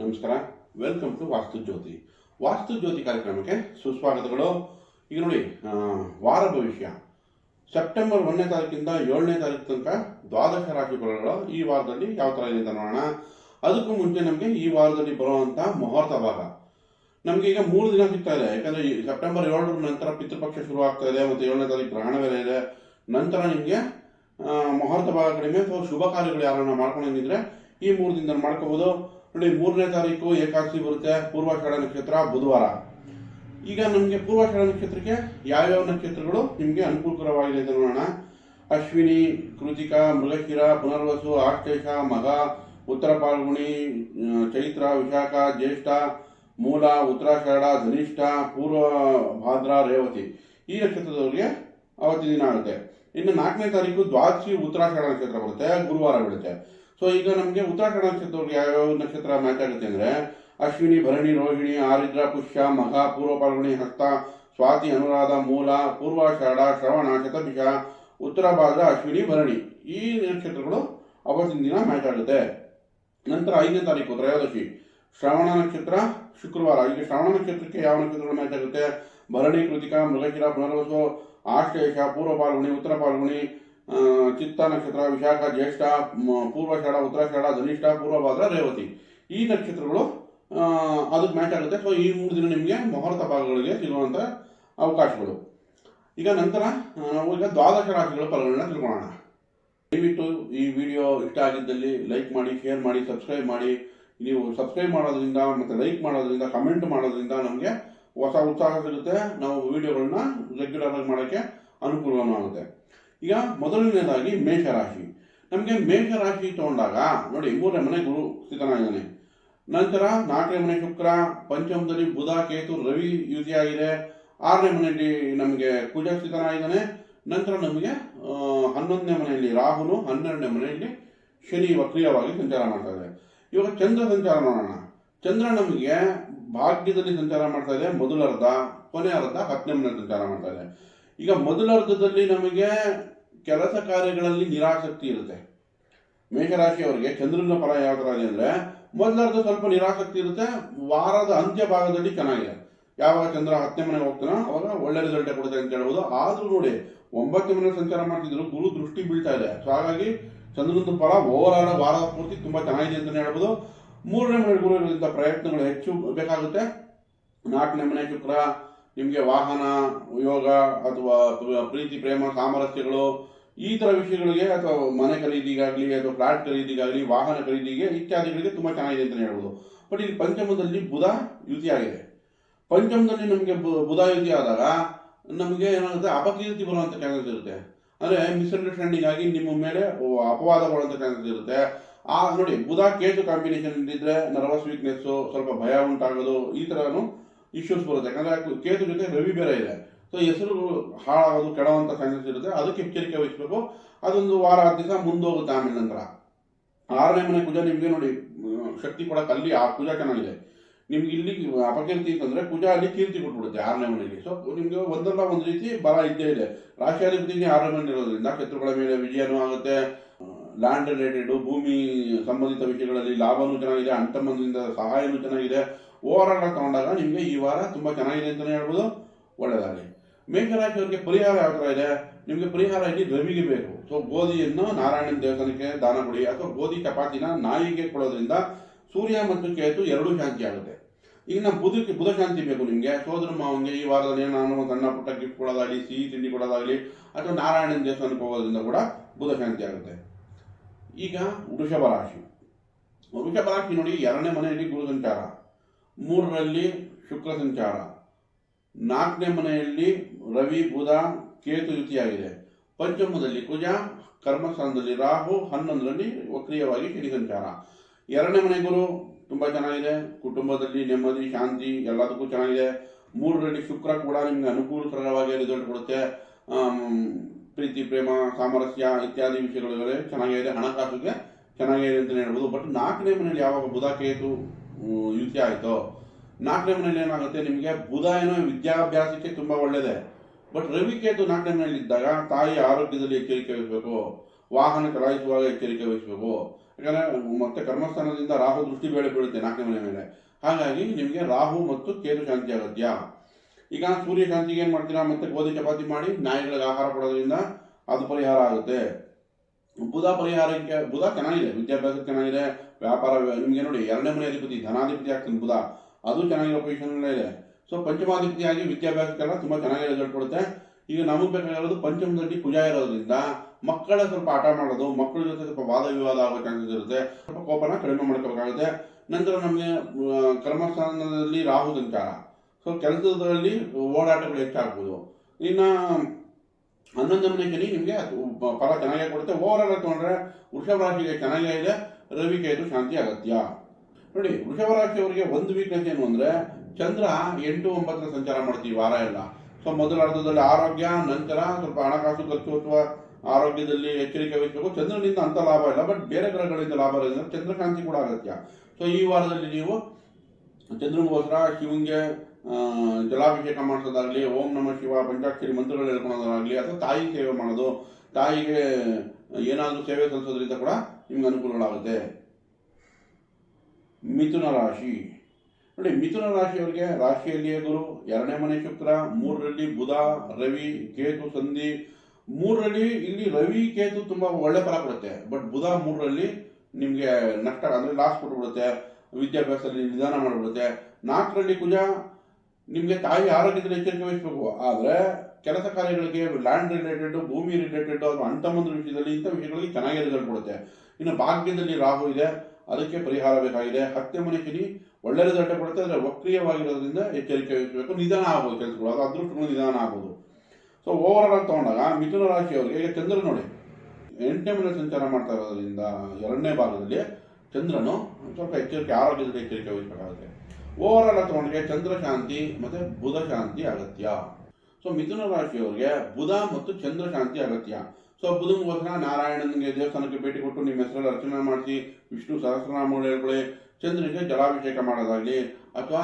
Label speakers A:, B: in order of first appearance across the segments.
A: ನಮಸ್ಕಾರ. Welcome to ವಾಸ್ತು ಜ್ಯೋತಿ ವಾಸ್ತು ಜ್ಯೋತಿ ಕಾರ್ಯಕ್ರಮಕ್ಕೆ ಸುಸ್ವಾಗತಗಳು. ಈಗ ನೋಡಿ ವಾರ ಭವಿಷ್ಯ. ಸೆಪ್ಟೆಂಬರ್ ಒಂದನೇ ತಾರೀಕಿಂದ ಏಳನೇ ತಾರೀಕು ತನಕ ದ್ವಾದಶ ರಾಶಿ ಫಲಗಳು ಈ ವಾರದಲ್ಲಿ ಯಾವ ಥರ ಇದೆ ಅಂತ ನೋಡೋಣ. ಅದಕ್ಕೂ ಮುಂಚೆ ನಮಗೆ ಈ ವಾರದಲ್ಲಿ ಬರುವಂಥ ಮುಹೂರ್ತ ಭಾಗ. ನಮಗೆ ಈಗ ಮೂರು ದಿನ ಸಿಗ್ತಾ ಇದೆ. ಯಾಕಂದ್ರೆ ಈ ಸೆಪ್ಟೆಂಬರ್ ಏಳರ ನಂತರ ಪಿತೃಪಕ್ಷ ಶುರು ಆಗ್ತಾ ಇದೆ, ಮತ್ತು ಏಳನೇ ತಾರೀಕು ಗ್ರಹಣ ಬೇರೆ ಇದೆ. ನಂತರ ನಿಮಗೆ ಮುಹೂರ್ತ ಭಾಗ ಕಡಿಮೆ ಅಥವಾ ಶುಭ ಕಾರ್ಯಗಳು ಯಾರನ್ನ ಮಾಡ್ಕೊಂಡಿದ್ರೆ ಈ ಮೂರು ದಿನದಲ್ಲಿ ಮಾಡ್ಕೋಬಹುದು. ನೋಡಿ ಮೂರನೇ ತಾರೀಕು ಏಕಾದಶಿ ಬರುತ್ತೆ, ಪೂರ್ವಾಷಾಢ ನಕ್ಷತ್ರ ಬುಧವಾರ. ಈಗ ನಮಗೆ ಪೂರ್ವಾಷಾಢ ನಕ್ಷತ್ರಕ್ಕೆ ಯಾವ್ಯಾವ ನಕ್ಷತ್ರಗಳು ನಿಮಗೆ ಅನುಕೂಲಕರವಾಗಿದೆ ಅಂತ ನೋಡೋಣ. ಅಶ್ವಿನಿ, ಕೃತಿಕ, ಮೃಗಶಿರ ಪುನರ್ವಸು ಆಶ್ಲೇಷ ಮಗ, ಉತ್ತರ ಪಾಲ್ಗುಣಿ ಚೈತ್ರ, ವಿಶಾಖ, ಜ್ಯೇಷ್ಠ, ಮೂಲ, ಉತ್ತರಾಷಾಢ, ಧನಿಷ್ಠ, ಪೂರ್ವ, ಭಾದ್ರ, ರೇವತಿ. ಈ ನಕ್ಷತ್ರದವರಿಗೆ ಅವತ್ತಿನ ದಿನ ಆಗುತ್ತೆ. ಇನ್ನು ನಾಲ್ಕನೇ ತಾರೀಕು ದ್ವಾದಶಿ, ಉತ್ತರಾಷಾಢ ನಕ್ಷತ್ರ ಬರುತ್ತೆ, ಗುರುವಾರ ಬೀಳುತ್ತೆ. ಸೊ ಈಗ ನಮಗೆ ಉತ್ತರಾಖಂಡ ಯಾವ ಯಾವ್ಯಾವ ನಕ್ಷತ್ರ ಮ್ಯಾಚ್ ಆಗುತ್ತೆ ಅಂದರೆ, ಅಶ್ವಿನಿ, ಭರಣಿ, ರೋಹಿಣಿ, ಆರಿದ್ರ, ಪುಷ್ಯ ಮಘ ಪೂರ್ವ ಪಾಲ್ಗುಣಿ ಹಸ್ತ, ಸ್ವಾತಿ, ಅನುರಾಧ, ಮೂಲ, ಪೂರ್ವಾಷಾಢ, ಶ್ರವಣ, ಶತಭಿಷ, ಉತ್ತರ ಭಾದ್ರ, ಅಶ್ವಿನಿ, ಭರಣಿ ಈ ನಕ್ಷತ್ರಗಳು ಅವತ್ತಿನ ದಿನ ಮ್ಯಾಚ್ ಆಗುತ್ತೆ ನಂತರ ಐದನೇ ತಾರೀಕು, ತ್ರಯೋದಶಿ, ಶ್ರವಣ ನಕ್ಷತ್ರ ಶುಕ್ರವಾರ. ಈಗ ಶ್ರವಣ ನಕ್ಷತ್ರಕ್ಕೆ ಯಾವ ನಕ್ಷತ್ರಗಳು ಮ್ಯಾಚ್ ಆಗುತ್ತೆ ಭರಣಿ, ಕೃತಿಕಾ, ಮೃಗಶಿರ, ಪುನರ್ವಸು, ಆಶ್ಲೇಷ ಪೂರ್ವ ಪಾಲ್ಗುಣಿ ಉತ್ತರ ಪಾಲ್ಗುಣಿ ಚಿತ್ತ ನಕ್ಷತ್ರ, ವಿಶಾಖ, ಜ್ಯೇಷ್ಠ ಉತ್ತರ ಉತ್ತರಾಷಾಢ ಧನಿಷ್ಠ, ಪೂರ್ವಭಾದ್ರ, ರೇವತಿ. ಈ ನಕ್ಷತ್ರಗಳು ಅದಕ್ಕೆ ಮ್ಯಾಚ್ ಆಗುತ್ತೆ. ಸೊ ಈ ಮೂರು ದಿನ ನಿಮಗೆ ಮುಹೂರ್ತ ಭಾಗಗಳಿಗೆ ಸಿಗುವಂಥ ಅವಕಾಶಗಳು. ಈಗ ನಂತರ ನಾವು ಈಗ ದ್ವಾದಶ ರಾಶಿಗಳ ಫಲಗಳನ್ನ ತಿಳ್ಕೊಳ್ಳೋಣ. ದಯವಿಟ್ಟು ಈ ವಿಡಿಯೋ ಇಷ್ಟ ಆಗಿದ್ದಲ್ಲಿ ಲೈಕ್ ಮಾಡಿ ಶೇರ್ ಮಾಡಿ ಸಬ್ಸ್ಕ್ರೈಬ್ ಮಾಡಿ. ನೀವು ಸಬ್ಸ್ಕ್ರೈಬ್ ಮಾಡೋದ್ರಿಂದ ಮತ್ತು ಲೈಕ್ ಮಾಡೋದ್ರಿಂದ ಕಮೆಂಟ್ ಮಾಡೋದ್ರಿಂದ ನಮಗೆ ಹೊಸ ಉತ್ಸಾಹ ಸಿಗುತ್ತೆ. ನಾವು ವಿಡಿಯೋಗಳನ್ನ ರೆಗ್ಯುಲರ್ ಆಗಿ ಮಾಡೋಕ್ಕೆ ಅನುಕೂಲನೂ ಆಗುತ್ತೆ ಈಗ ಮೊದಲನೇದಾಗಿ ಮೇಷರಾಶಿ. ನಮಗೆ ಮೇಷರಾಶಿ ತಗೊಂಡಾಗ, ನೋಡಿ, ಮೂರನೇ ಮನೆ ಗುರು ಸ್ಥಿತನಾಗಿದ್ದಾನೆ. ನಂತರ ನಾಲ್ಕನೇ ಮನೆ ಶುಕ್ರ, ಪಂಚಮದಲ್ಲಿ ಬುಧ, ಕೇತು, ರವಿ ಯುತಿಯಾಗಿದೆ ಆರನೇ ಮನೆಯಲ್ಲಿ ನಮಗೆ ಕುಜ ಸ್ಥಿತನಾಗಿದ್ದಾನೆ. ನಂತರ ನಮಗೆ ಹನ್ನೊಂದನೇ ಮನೆಯಲ್ಲಿ ರಾಹುನು ಹನ್ನೆರಡನೇ ಮನೆಯಲ್ಲಿ ಶನಿ ವಕ್ರಿಯವಾಗಿ ಸಂಚಾರ ಮಾಡ್ತಾ ಇದೆ. ಇವಾಗ ಚಂದ್ರ ಸಂಚಾರ ನೋಡೋಣ ಚಂದ್ರ ನಮಗೆ ಭಾಗ್ಯದಲ್ಲಿ ಸಂಚಾರ ಮಾಡ್ತಾ ಇದೆ. ಮೊದಲ ಅರ್ಧ, ಕೊನೆ ಅರ್ಧ, ಹತ್ತನೇ ಮನೆ ಸಂಚಾರ ಮಾಡ್ತಾ ಇದೆ. ಈಗ ಮೊದಲ ಅರ್ಧದಲ್ಲಿ ನಮಗೆ ಕೆಲಸ ಕಾರ್ಯಗಳಲ್ಲಿ ನಿರಾಸಕ್ತಿ ಇರುತ್ತೆ. ಮೇಷರಾಶಿಯವರಿಗೆ ಚಂದ್ರನ ಫಲ ಯಾವ ಥರ ಇದೆ ಅಂದರೆ ಮೊದಲರ್ಧ ಸ್ವಲ್ಪ ನಿರಾಸಕ್ತಿ ಇರುತ್ತೆ, ವಾರದ ಅಂತ್ಯ ಭಾಗದಲ್ಲಿ ಚೆನ್ನಾಗಿದೆ. ಯಾವಾಗ ಚಂದ್ರ ಹತ್ತನೇ ಮನೆಗೆ ಹೋಗ್ತಾನೋ, ಅವಾಗ ಒಳ್ಳೆ ರಿಸಲ್ಟ್ ಕೊಡುತ್ತೆ ಅಂತ ಹೇಳ್ಬೋದು. ಆದರೂ ನೋಡಿ, ಒಂಬತ್ತು ಮನೆ ಸಂಚಾರ ಮಾಡ್ತಿದ್ರು, ಗುರು ದೃಷ್ಟಿ ಬೀಳ್ತಾ ಇದೆ. ಸೊ ಹಾಗಾಗಿ ಚಂದ್ರನ ಫಲ ಓವರ್ ಆಲ್ ವಾರ ಪೂರ್ತಿ ತುಂಬಾ ಚೆನ್ನಾಗಿದೆ ಅಂತಲೇ ಹೇಳ್ಬೋದು. ಮೂರನೇ ಮನೆ ಗುರು ಇರೋದ್ರಿಂದ ಪ್ರಯತ್ನಗಳು ಹೆಚ್ಚು ಬೇಕಾಗುತ್ತೆ. ನಾಲ್ಕನೇ ಮನೆ ಶುಕ್ರ, ನಿಮಗೆ ವಾಹನ, ಯೋಗ, ಅಥವಾ ಪ್ರೀತಿ, ಪ್ರೇಮ, ಸಾಮರಸ್ಯಗಳು ಈ ಥರ ವಿಷಯಗಳಿಗೆ ಅಥವಾ ಮನೆ ಖರೀದಿಗಾಗಲಿ ಅಥವಾ ಫ್ಲಾಟ್ ಖರೀದಿಗಾಗಲಿ, ವಾಹನ ಖರೀದಿಗೆ ಇತ್ಯಾದಿಗಳಿಗೆ ತುಂಬ ಚೆನ್ನಾಗಿದೆ ಅಂತಲೇ ಹೇಳ್ಬೋದು. ಬಟ್ ಇಲ್ಲಿ ಪಂಚಮದಲ್ಲಿ ಬುಧ ಯುತಿಯಾಗಿದೆ ಪಂಚಮದಲ್ಲಿ ನಮಗೆ ಬುಧ ಯುತಿ ಆದಾಗ ನಮಗೆ ಏನಾಗುತ್ತೆ? ಅಪಕೀರ್ತಿ ಬರುವಂಥ ಚಾನ್ಸಸ್ ಇರುತ್ತೆ. ಅಂದರೆ ಮಿಸ್ಅಂಡರ್ಸ್ಟ್ಯಾಂಡಿಂಗ್ ಆಗಿ ನಿಮ್ಮ ಮೇಲೆ ಅಪವಾದ ಬರುವಂಥ ಚಾನ್ಸಸ್ ಇರುತ್ತೆ. ಆ, ನೋಡಿ, ಬುಧ ಕೇತು ಕಾಂಬಿನೇಷನ್ ಇದ್ದಿದ್ರೆ ನರ್ವಸ್ ವೀಕ್ನೆಸ್ಸು ಸ್ವಲ್ಪ ಭಯ ಉಂಟಾಗೋದು, ಈ ಥರನೂ ಇಶ್ಯೂಸ್ ಬರುತ್ತೆ. ಯಾಕಂದರೆ ಕೇತು ಜೊತೆ ರವಿ ಬೇರೆ ಇದೆ. ಸೊ ಹೆಸರು ಹಾಳಾಗೋದು ಕೆಡವಂಥ ಸಂಗತಿ ಇರುತ್ತೆ. ಅದಕ್ಕೆ ಎಚ್ಚರಿಕೆ ವಹಿಸಬೇಕು. ಅದೊಂದು ವಾರ, ಹತ್ತು ದಿವಸ ಮುಂದೋಗುತ್ತೆ ಆಮೇಲೆ ನಂತರ. ಆರನೇ ಮನೆ ಕುಜ ನಿಮಗೆ ನೋಡಿ ಶಕ್ತಿ ಕೊಡಕ್ಕೆ ಅಲ್ಲಿ ಆ ಕುಜ ಚೆನ್ನಾಗಿದೆ. ನಿಮ್ಗೆ ಇಲ್ಲಿ ಅಪಕೀರ್ತಿ ಅಂತಂದ್ರೆ ಕುಜ ಅಲ್ಲಿ ಕೀರ್ತಿ ಕೊಟ್ಬಿಡುತ್ತೆ ಆರನೇ ಮನೆಯಲ್ಲಿ. ಸೊ ನಿಮಗೆ ಒಂದಲ್ಲ ಒಂದು ರೀತಿ ಬಲ ಇದ್ದೇ ಇದೆ. ರಾಶಿಯಾಧಿಪತಿಗೆ ಆರನೇ ಮನೆ ಇರೋದ್ರಿಂದ ಶತ್ರುಗಳ ಮೇಲೆ ವಿಜಯನೂ ಆಗುತ್ತೆ. ಲ್ಯಾಂಡ್ ರಿಲೇಟೆಡು, ಭೂಮಿ ಸಂಬಂಧಿತ ವಿಷಯಗಳಲ್ಲಿ ಲಾಭನೂ ಚೆನ್ನಾಗಿದೆ ಅಂತಮ್ಮಂದಿಂದ ಸಹಾಯನೂ ಚೆನ್ನಾಗಿದೆ. ಓವರ್ ಆಲ್ ತಗೊಂಡಾಗ ನಿಮಗೆ ಈ ವಾರ ತುಂಬ ಚೆನ್ನಾಗಿದೆ ಅಂತಲೇ ಹೇಳ್ಬೋದು. ಒಳ್ಳೆಯದಾಗಲಿ ಮೇಷರಾಶಿಯವರಿಗೆ ಪರಿಹಾರ ಯಾವ ಥರ ಇದೆ? ನಿಮಗೆ ಪರಿಹಾರ ಇಲ್ಲಿ ರವಿಗೆ ಬೇಕು. ಸೊ, ಗೋಧಿಯನ್ನು ನಾರಾಯಣನ ದೇವಸ್ಥಾನಕ್ಕೆ ದಾನ ಕೊಡಿ, ಅಥವಾ ಗೋಧಿ ಚಪಾತಿನ ನಾಯಿಗೆ ಕೊಡೋದ್ರಿಂದ ಸೂರ್ಯ ಮತ್ತು ಕೇತು ಎರಡೂ ಶಾಂತಿ ಆಗುತ್ತೆ. ಈಗ ನಮ್ಮ ಬುಧಕ್ಕೆ ಬುಧ ಶಾಂತಿ ಬೇಕು ನಿಮಗೆ. ಸೋದರ ಮಾವನಿಗೆ ಈ ವಾರದಲ್ಲಿ ನಾನು ಸಣ್ಣ ಪುಟ್ಟ ಗಿಫ್ಟ್ ಕೊಡೋದಾಗಲಿ, ಸಿಹಿ ತಿಂಡಿ ಕೊಡೋದಾಗಲಿ, ಅಥವಾ ನಾರಾಯಣನ ದೇವಸ್ಥಾನಕ್ಕೆ ಹೋಗೋದ್ರಿಂದ ಕೂಡ ಬುಧ ಶಾಂತಿ ಆಗುತ್ತೆ. ಈಗ ವೃಷಭ ರಾಶಿ. ವೃಷಭ ರಾಶಿ ನೋಡಿ ಎರಡನೇ ಮನೆಯಲ್ಲಿ ಗುರು ಸಂಚಾರ, ಮೂರರಲ್ಲಿ ಶುಕ್ರ ಸಂಚಾರ. ನಾಲ್ಕನೇ ಮನೆಯಲ್ಲಿ ರವಿ, ಬುಧ, ಕೇತು ಯುತಿಯಾಗಿದೆ ಪಂಚಮದಲ್ಲಿ ಕುಜ, ಕರ್ಮಸ್ಥಾನದಲ್ಲಿ ರಾಹು, ಹನ್ನೊಂದರಲ್ಲಿ ವಕ್ರಿಯವಾಗಿ ಶನಿ ಸಂಚಾರ ಎರಡನೇ ಮನೆ ಗುರು ತುಂಬ ಚೆನ್ನಾಗಿದೆ. ಕುಟುಂಬದಲ್ಲಿ ನೆಮ್ಮದಿ, ಶಾಂತಿ, ಎಲ್ಲದಕ್ಕೂ ಚೆನ್ನಾಗಿದೆ. ಮೂರರಲ್ಲಿ ಶುಕ್ರ ಕೂಡ ನಿಮಗೆ ಅನುಕೂಲಕರವಾಗಿ ರಿಸಲ್ಟ್ ಕೊಡುತ್ತೆ. ಪ್ರೀತಿ, ಪ್ರೇಮ, ಸಾಮರಸ್ಯ ಇತ್ಯಾದಿ ವಿಷಯಗಳು ಚೆನ್ನಾಗಿದೆ. ಹಣಕಾಸಿಗೆ ಚೆನ್ನಾಗಿದೆ ಅಂತಲೇ ಹೇಳ್ಬೋದು. ಬಟ್ ನಾಲ್ಕನೇ ಮನೆಯಲ್ಲಿ ಯಾವಾಗ ಬುಧ, ಕೇತು ಯುತಿ ಆಯಿತೋ ನಾಲ್ಕನೇ ಮನೇಲಿ ಏನಾಗುತ್ತೆ? ನಿಮಗೆ ಬುಧ ಏನೋ ವಿದ್ಯಾಭ್ಯಾಸಕ್ಕೆ ತುಂಬ ಒಳ್ಳೆಯದೆ ಬಟ್ ರವಿ ಕೇತು ನಾಲ್ಕನೇ ಮನೆಯಲ್ಲಿ ಇದ್ದಾಗ ತಾಯಿ ಆರೋಗ್ಯದಲ್ಲಿ ಎಚ್ಚರಿಕೆ ವಹಿಸಬೇಕು, ವಾಹನ ಚಲಾಯಿಸುವಾಗ ಎಚ್ಚರಿಕೆ ವಹಿಸಬೇಕು. ಯಾಕಂದರೆ ಮತ್ತೆ ಕರ್ಮಸ್ಥಾನದಿಂದ ರಾಹು ದೃಷ್ಟಿ ಬೇಳೆ ಬೀಳುತ್ತೆ ನಾಲ್ಕನೇ ಮನೆ ಮೇಲೆ. ಹಾಗಾಗಿ ನಿಮಗೆ ರಾಹು ಮತ್ತು ಕೇತು ಶಾಂತಿ ಅಗತ್ಯ. ಈಗ ಸೂರ್ಯ ಶಾಂತಿಗೆ ಏನು ಮಾಡ್ತೀರಾ? ಮತ್ತೆ ಗೋಧಿ ಚಪಾತಿ ಮಾಡಿ ನಾಯಿಗಳಿಗೆ ಆಹಾರ ಕೊಡೋದ್ರಿಂದ ಅದು ಪರಿಹಾರ ಆಗುತ್ತೆ. ಬುಧ ಪರಿಹಾರಕ್ಕೆ ಬುಧ ಚೆನ್ನಾಗಿದೆ ವಿದ್ಯಾಭ್ಯಾಸ ಚೆನ್ನಾಗಿದೆ, ವ್ಯಾಪಾರ ನಿಮಗೆ ನೋಡಿ ಎರಡನೇ ಮನೆ ಅಧಿಪತಿ, ಧನಾಧಿಪತಿ ಆಗ್ತಾನೆ ಬುಧ. ಅದು ಚೆನ್ನಾಗಿರೋ ಪೊಸಿಷನ್ ಇದೆ. ಸೊ ಪಂಚಮಾಧಿಪತಿಯಾಗಿ ವಿದ್ಯಾಭ್ಯಾಸಕ್ಕೆಲ್ಲ ತುಂಬಾ ಚೆನ್ನಾಗಿ ರಿಸಲ್ಟ್ ಕೊಡುತ್ತೆ. ಈಗ ನಮಗೆ ಬೇಕಾಗಿರೋದು ಪಂಚಮದಲ್ಲಿ ಪೂಜಾ ಇರೋದ್ರಿಂದ ಮಕ್ಕಳ ಸ್ವಲ್ಪ ಆಟ ಮಾಡೋದು, ಮಕ್ಕಳ ಜೊತೆ ಸ್ವಲ್ಪ ವಾದ ವಿವಾದ ಆಗೋ ಚಾನ್ಸಸ್ ಇರುತ್ತೆ. ಸ್ವಲ್ಪ ಕೋಪನ ಕಡಿಮೆ ಮಾಡ್ಕೋಬೇಕಾಗುತ್ತೆ. ನಂತರ ನಮಗೆ ಕರ್ಮಸ್ಥಾನದಲ್ಲಿ ರಾಹು ಸಂಚಾರ. ಸೊ ಕೆಲಸದಲ್ಲಿ ಓಡಾಟಗಳು ಹೆಚ್ಚಾಗ್ಬೋದು. ಇನ್ನು ಹನ್ನೊಂದು ಮನೆ ಶನಿ ನಿಮಗೆ ಫಲ ಚೆನ್ನಾಗೇ ಕೊಡುತ್ತೆ. ಓವರ್ ಆಲ್ ತಗೊಂಡ್ರೆ ವೃಷಭ ರಾಶಿಗೆ ಚೆನ್ನಾಗೇ ಇದೆ. ರವಿ ಇದು ಶಾಂತಿ ಅಗತ್ಯ. ನೋಡಿ ವೃಷಭ ರಾಶಿಯವರಿಗೆ ಒಂದು ವೀಕ್ನೆಸ್ ಏನು ಅಂದರೆ, ಚಂದ್ರ ಎಂಟು ಒಂಬತ್ತರ ಸಂಚಾರ ಮಾಡ್ತೀವಿ ವಾರ ಎಲ್ಲ. ಸೊ ಮೊದಲ ಅರ್ಧದಲ್ಲಿ ಆರೋಗ್ಯ, ನಂತರ ಸ್ವಲ್ಪ ಹಣಕಾಸು ಖರ್ಚು ಅಥವಾ ಆರೋಗ್ಯದಲ್ಲಿ ಎಚ್ಚರಿಕೆ ವಹಿಸಬೇಕು. ಚಂದ್ರನಿಂದ ಅಂತ ಲಾಭ ಇಲ್ಲ ಬಟ್ ಬೇರೆ ಗ್ರಹಗಳಿಂದ ಲಾಭ ಇರೋದ್ರಿಂದ ಚಂದ್ರಕಾಂತಿ ಕೂಡ ಅಗತ್ಯ. ಸೊ ಈ ವಾರದಲ್ಲಿ ನೀವು ಚಂದ್ರನಿಗೋಸ್ಕರ ಶಿವಂಗೆ ಜಲಾಭಿಷೇಕ ಮಾಡಿಸೋದಾಗ್ಲಿ, ಓಂ ನಮ ಶಿವ, ಪಂಚಾಕ್ಷರಿ ಮಂತ್ರಗಳು ಹೇಳ್ಕೊಳೋದಾಗ್ಲಿ ಅಥವಾ ತಾಯಿ ಸೇವೆ ಮಾಡೋದು, ತಾಯಿಗೆ ಏನಾದರೂ ಸೇವೆ ಸಲ್ಲಿಸೋದ್ರಿಂದ ಕೂಡ ನಿಮ್ಗೆ ಅನುಕೂಲಗಳಾಗುತ್ತೆ. ಮಿಥುನ ರಾಶಿ. ನೋಡಿ, ಮಿಥುನ ರಾಶಿಯವರಿಗೆ ರಾಶಿಯಲ್ಲಿಯೇ ಗುರು, ಎರಡನೇ ಮನೆ ಶುಕ್ರ, ಮೂರರಲ್ಲಿ ಬುಧ, ರವಿ, ಕೇತು, ಸಂಧಿ. ಮೂರರಲ್ಲಿ ಇಲ್ಲಿ ರವಿ, ಕೇತು ತುಂಬಾ ಒಳ್ಳೆ ಫಲ ಕೊಡುತ್ತೆ. ಬಟ್ ಬುಧ ಮೂರರಲ್ಲಿ ನಿಮಗೆ ನಷ್ಟ, ಅಂದರೆ ಲಾಸ್ ಕೊಟ್ಬಿಡುತ್ತೆ. ವಿದ್ಯಾಭ್ಯಾಸದಲ್ಲಿ ನಿಧಾನ ಮಾಡಿಬಿಡುತ್ತೆ. ನಾಲ್ಕರಲ್ಲಿ ಕುಜ, ನಿಮಗೆ ತಾಯಿ ಆರೋಗ್ಯದಲ್ಲಿ ಎಚ್ಚರಿಕೆ ವಹಿಸಬೇಕು. ಆದರೆ ಕೆಲಸ ಕಾರ್ಯಗಳಿಗೆ ಲ್ಯಾಂಡ್ ರಿಲೇಟೆಡ್ ಭೂಮಿ ರಿಲೇಟೆಡ್ ಅಥವಾ ಅಂಟಮಂದ್ರ ವಿಷಯದಲ್ಲಿ ಇಂಥ ವಿಷಯಗಳಿಗೆ ಚೆನ್ನಾಗಿ ರಿಸಲ್ಟ್ ಕೊಡುತ್ತೆ. ಇನ್ನು ಭಾಗ್ಯದಲ್ಲಿ ರಾಹು ಇದೆ. ಅದಕ್ಕೆ ಪರಿಹಾರ ಬೇಕಾಗಿದೆ. ಹತ್ತೆ ಮನೆ ಕಿಡಿ ಒಳ್ಳೆ ರಿಸಲ್ಟ್ ಕೊಡುತ್ತೆ, ಆದರೆ ವಕ್ರಿಯವಾಗಿರೋದ್ರಿಂದ ಎಚ್ಚರಿಕೆ ವಹಿಸಬೇಕು ನಿಧಾನ ಆಗ್ಬೋದು ಕೆಲಸಗಳು ಅದು ಅದೃಷ್ಟಗಳು ನಿಧಾನ ಆಗ್ಬೋದು. ಸೊ ಓವರ್ ಆಲ್ ತಗೊಂಡಾಗ ಮಿಥುನ ರಾಶಿಯವರಿಗೆ ಈಗ ಚಂದ್ರ ನೋಡಿ. ಎಂಟನೇ ಮನೆ ಸಂಚಾರ ಮಾಡ್ತಾ ಇರೋದ್ರಿಂದ ಎರಡನೇ ಭಾಗದಲ್ಲಿ ಚಂದ್ರನು ಸ್ವಲ್ಪ ಎಚ್ಚರಿಕೆ, ಆರೋಗ್ಯದಲ್ಲಿ ಎಚ್ಚರಿಕೆ ವಹಿಸಬೇಕಾಗುತ್ತೆ. ಓವರ್ ಆಲ್ ತಗೊಂಡ್ರೆ ಚಂದ್ರ ಶಾಂತಿ ಮತ್ತು ಬುಧ ಶಾಂತಿ ಅಗತ್ಯ. ಸೊ ಮಿಥುನ ರಾಶಿಯವರಿಗೆ ಬುಧ ಮತ್ತು ಚಂದ್ರ ಶಾಂತಿ ಅಗತ್ಯ. ಸೊ ಬುಧನಗೋಸ್ಕರ ನಾರಾಯಣನಿಗೆ ದೇವಸ್ಥಾನಕ್ಕೆ ಭೇಟಿ ಕೊಟ್ಟು ನಿಮ್ಮ ಹೆಸರಲ್ಲಿ ಅರ್ಚನೆ ಮಾಡಿಸಿ ವಿಷ್ಣು ಸಹಸ್ರನಾಮ ಹೇಳ್ಕೊಳ್ಳಿ. ಚಂದ್ರನಿಗೆ ಜಲಾಭಿಷೇಕ ಮಾಡೋದಾಗಲಿ, ಅಥವಾ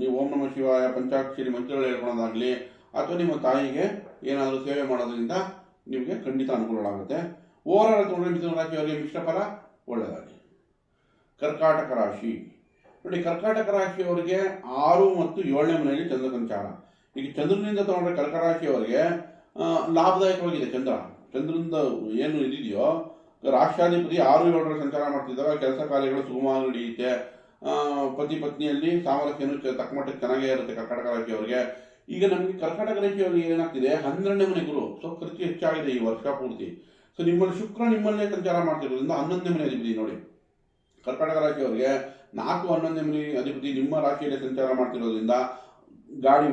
A: ನೀವು ಓಂ ನಮ ಶಿವಾಯ ಪಂಚಾಕ್ಷರಿ ಮಂತ್ರಗಳು ಹೇಳ್ಕೊಳ್ಳೋದಾಗಲಿ, ಅಥವಾ ನಿಮ್ಮ ತಾಯಿಗೆ ಏನಾದರೂ ಸೇವೆ ಮಾಡೋದ್ರಿಂದ ನಿಮಗೆ ಖಂಡಿತ ಅನುಕೂಲಗಳಾಗುತ್ತೆ ಓವರ್ ತೊಗೊಂಡ್ರೆ ತಗೊಂಡ್ರೆ ಮಿಥುನ ರಾಶಿಯವರಿಗೆ ಮಿಶ್ರ ಫಲ ಒಳ್ಳೆಯದಾಗಲಿ. ಕರ್ಕಾಟಕ ರಾಶಿ. ನೋಡಿ, ಕರ್ಕಾಟಕ ರಾಶಿಯವರಿಗೆ ಆರು ಮತ್ತು ಏಳನೇ ಮನೆಯಲ್ಲಿ ಚಂದ್ರ ಸಂಚಾರ. ಈಗ ಚಂದ್ರನಿಂದ ತಗೊಂಡ್ರೆ ಕರ್ಕ ರಾಶಿಯವರಿಗೆ ಲಾಭದಾಯಕವಾಗಿದೆ ಚಂದ್ರ. ಚಂದ್ರನಿಂದ ಏನು ಇದೆಯೋ ರಾಷ್ಟ್ರಾಧಿಪತಿ ಆರು ಏಳರ ಸಂಚಾರ ಮಾಡ್ತಿದ್ದಾಗ ಕೆಲಸ ಕಾರ್ಯಗಳು ಸುಗಮವಾಗಿ ನಡೆಯುತ್ತೆ. ಪತಿ ಪತ್ನಿಯಲ್ಲಿ ಸಾಮರಸ್ಯನು ತಕ್ಕಮಟ್ಟಕ್ಕೆ ತಕ್ಕ ಮಟ್ಟಕ್ಕೆ ಚೆನ್ನಾಗೇ ಇರುತ್ತೆ ಕರ್ಕಾಟಕ ರಾಶಿಯವರಿಗೆ ಈಗ ನಮಗೆ ಕರ್ಕಾಟಕ ರಾಶಿಯವರಿಗೆ ಏನಾಗ್ತಿದೆ? ಹನ್ನೆರಡನೇ ಮನೆ ಗುರು, ಸೊ ಖರ್ಚು ಹೆಚ್ಚಾಗಿದೆ ಈ ವರ್ಷ ಪೂರ್ತಿ. ಸೊ ನಿಮ್ಮಲ್ಲಿ ಶುಕ್ರ ನಿಮ್ಮಲ್ಲೇ ಸಂಚಾರ ಮಾಡ್ತಿರೋದ್ರಿಂದ ಹನ್ನೊಂದನೇ ಮನೆ ಅಧಿಪತಿ ನೋಡಿ. ಕರ್ಕಾಟಕ ರಾಶಿಯವರಿಗೆ ನಾಲ್ಕು ಹನ್ನೊಂದನೇ ಮನೆ ಅಧಿಪತಿ ನಿಮ್ಮ ರಾಶಿಯಲ್ಲಿ ಸಂಚಾರ ಮಾಡ್ತಿರೋದ್ರಿಂದ ಗಾಡಿ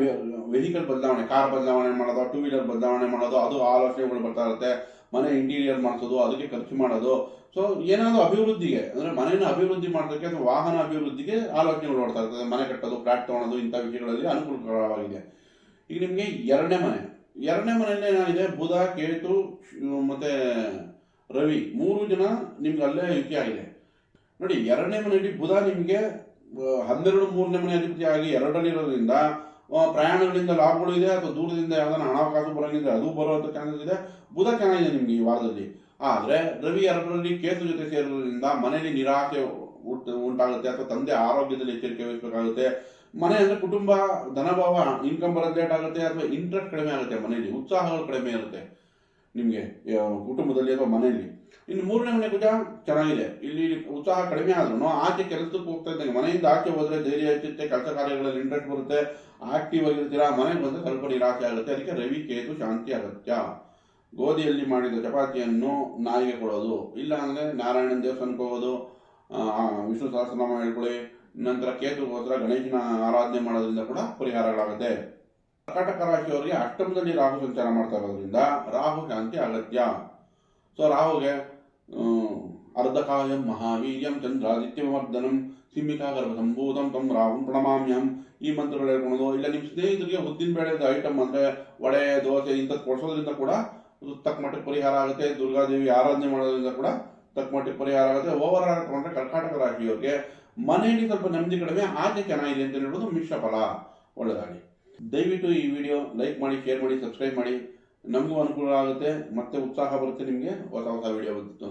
A: ವೆಹಿಕಲ್ ಬದಲಾವಣೆ ಕಾರ್ ಬದಲಾವಣೆ ಮಾಡೋದು ಟೂ ವೀಲರ್ ಬದಲಾವಣೆ ಮಾಡೋದು, ಅದು ಆಲೋಚನೆಗಳು ಬರ್ತಾ ಇರುತ್ತೆ. ಮನೆ ಇಂಟೀರಿಯರ್ ಮಾಡಿಸೋದು, ಅದಕ್ಕೆ ಖರ್ಚು ಮಾಡೋದು. ಸೊ ಏನಾದರೂ ಅಭಿವೃದ್ಧಿಗೆ, ಅಂದರೆ ಮನೆಯನ್ನು ಅಭಿವೃದ್ಧಿ ಮಾಡೋದಕ್ಕೆ ಅಥವಾ ವಾಹನ ಅಭಿವೃದ್ಧಿಗೆ ಆಲೋಚನೆಗಳು ಓಡ್ತಾ ಇರ್ತದೆ. ಮನೆ ಕಟ್ಟೋದು ಫ್ಲಾಟ್ ತೊಗೊಳೋದು, ಇಂಥ ವಿಷಯಗಳಲ್ಲಿ ಅನುಕೂಲಕರವಾಗಿದೆ. ಈಗ ನಿಮಗೆ ಎರಡನೇ ಮನೆ. ಎರಡನೇ ಮನೆಯಲ್ಲಿ ಏನಾಗಿದೆ? ಬುಧ, ಕೇತು ಮತ್ತು ರವಿ ಮೂರು ಜನ ನಿಮ್ಗೆ ಅಲ್ಲೇ ಯುತಿ ಆಗಿದೆ. ನೋಡಿ, ಎರಡನೇ ಮನೆಯಲ್ಲಿ ಬುಧ ನಿಮಗೆ ಹನ್ನೆರಡು ಮೂರನೇ ಮನೆ ಅಧಿಪತಿ ಆಗಿ ಎರಡರಲ್ಲಿರೋದ್ರಿಂದ ಪ್ರಯಾಣಗಳಿಂದ ಲಾಭಗಳು ಇದೆ, ಅಥವಾ ದೂರದಿಂದ ಯಾವ್ದಾನ ಹಣಕಾಸು ಬರೋಂಗಿದ್ರೆ ಅದು ಬರುವಂಥ ಚಾನ್ಸಸ್ ಇದೆ. ಬುಧ ಚೆನ್ನಾಗಿದೆ ನಿಮಗೆ ಈ ವಾರದಲ್ಲಿ. ಆದರೆ ರವಿ ಎರಡರಲ್ಲಿ ಕೇತು ಜೊತೆ ಸೇರೋದ್ರಿಂದ ಮನೆಯಲ್ಲಿ ಉಂಟು, ಉಂಟಾಗುತ್ತೆ, ಅಥವಾ ತಂದೆ ಆರೋಗ್ಯದಲ್ಲಿ ಎಚ್ಚರಿಕೆ ವಹಿಸಬೇಕಾಗುತ್ತೆ. ಮನೆ ಅಂದ್ರೆ ಕುಟುಂಬ, ಧನಭಾವ ಇನ್ಕಮ್ ಬರೋದು ಆಗುತ್ತೆ, ಅಥವಾ ಇಂಟ್ರೆಸ್ಟ್ ಕಡಿಮೆ ಆಗುತ್ತೆ ಮನೆಯಲ್ಲಿ, ಉತ್ಸಾಹಗಳು ಕಡಿಮೆ ಇರುತ್ತೆ ನಿಮಗೆ ಕುಟುಂಬದಲ್ಲಿ ಅಥವಾ ಮನೆಯಲ್ಲಿ. ಇನ್ನು ಮೂರನೇ ಮನೆ ಕುಜ ಚೆನ್ನಾಗಿದೆ. ಇಲ್ಲಿ ಉತ್ಸಾಹ ಕಡಿಮೆ ಆದ್ರೂ ಆಚೆ ಕೆಲಸಕ್ಕೆ ಹೋಗ್ತಾ ಇದ್ದಂಗೆ ಮನೆಯಿಂದ ಆಚೆ ಹೋದ್ರೆ ಧೈರ್ಯ ಹೆಚ್ಚುತ್ತೆ ಕೆಲಸ ಕಾರ್ಯಗಳಲ್ಲಿ ಇಂಟ್ರೆಸ್ಟ್ ಬರುತ್ತೆ ಆಕ್ಟಿವ್ ಆಗಿರ್ತೀರಾ ಮನೆಗೆ ಬಂದ್ರೆ ಸ್ವಲ್ಪ ನಿರಾಸೆ ಆಗುತ್ತೆ. ಅದಕ್ಕೆ ರವಿ, ಕೇತು, ಶಾಂತಿ, ಅಗತ್ಯ. ಗೋಧಿಯಲ್ಲಿ ಮಾಡಿದ ಚಪಾತಿಯನ್ನು ನಾಯಿಗೆ ಕೊಡೋದು. ಇಲ್ಲ ಅಂದ್ರೆ ನಾರಾಯಣನ ದೇವಸ್ಥಾನಕ್ಕೆ ಹೋಗೋದು ವಿಷ್ಣು ಸಹಸ್ರನಾಮ ಹೇಳ್ಕೊಳ್ಳಿ. ನಂತರ ಕೇತುಗೋಸ್ಕರ ಗಣೇಶನ ಆರಾಧನೆ ಮಾಡೋದ್ರಿಂದ ಕೂಡ ಪರಿಹಾರಗಳಾಗುತ್ತೆ. ಕರ್ಕಾಟಕ ರಾಶಿಯವರಿಗೆ ಅಷ್ಟಮದಲ್ಲಿ ರಾಹು ಸಂಚಾರ ಮಾಡ್ತಾ ಇರೋದ್ರಿಂದ ರಾಹು, ಶಾಂತಿ, ಅಗತ್ಯ. ಸೊ ರಾಹುಗೆ ಅರ್ಧಕಾಯಂ ಮಹಾವೀರ್ಯಂ ಚಂದ್ರಾದಿತ್ಯವರ್ಧನಂ ಸಂಭೂತಂ ತಂ ರಾಹುಂ ಪ್ರಣಮಾಮ್ಯಂ ಈ ಮಂತ್ರಗಳು ಹೇಳ್ಕೊಳೋದು ಇಲ್ಲ, ನಿಮ್ಮ ಸ್ನೇಹಿತರಿಗೆ ಉದ್ದಿನ ಬೇಳೆದ ಐಟಮ್ ಅಂದರೆ ವಡೆ, ದೋಸೆ ಇಂಥದ್ದು ಕೊಡಿಸೋದ್ರಿಂದ ಕೂಡ ತಕ್ಕ ಮಟ್ಟಕ್ಕೆ ಪರಿಹಾರ ಆಗುತ್ತೆ. ದುರ್ಗಾದೇವಿ ಆರಾಧನೆ ಮಾಡೋದ್ರಿಂದ ಕೂಡ ತಕ್ಕ ಮಟ್ಟಿಗೆ ಪರಿಹಾರ ಆಗುತ್ತೆ. ಓವರ್ ಆಲ್ ತಗೊಂಡ್ರೆ ಕರ್ಕಾಟಕ ರಾಶಿಯವರಿಗೆ, ಮನೆಯಲ್ಲಿ ಸ್ವಲ್ಪ ನೆಮ್ಮದಿ ಕಡಿಮೆ ಆಚೆ ಚೆನ್ನಾಗಿದೆ ಅಂತ ಹೇಳೋದು ಮಿಶ್ರ ಫಲ. ಒಳ್ಳೆದಾಗಿ ದಯವಿಟ್ಟು ಈ ವಿಡಿಯೋ ಲೈಕ್ ಮಾಡಿ ಶೇರ್ ಮಾಡಿ ಸಬ್ಸ್ಕ್ರೈಬ್ ಮಾಡಿ. ನಮಗೂ ಅನುಕೂಲ ಆಗುತ್ತೆ. ಮತ್ತೆ ಉತ್ಸಾಹ ಬರುತ್ತೆ ನಿಮಗೆ. ಹೊಸ ಹೊಸ ವಿಡಿಯೋ ಬಂತು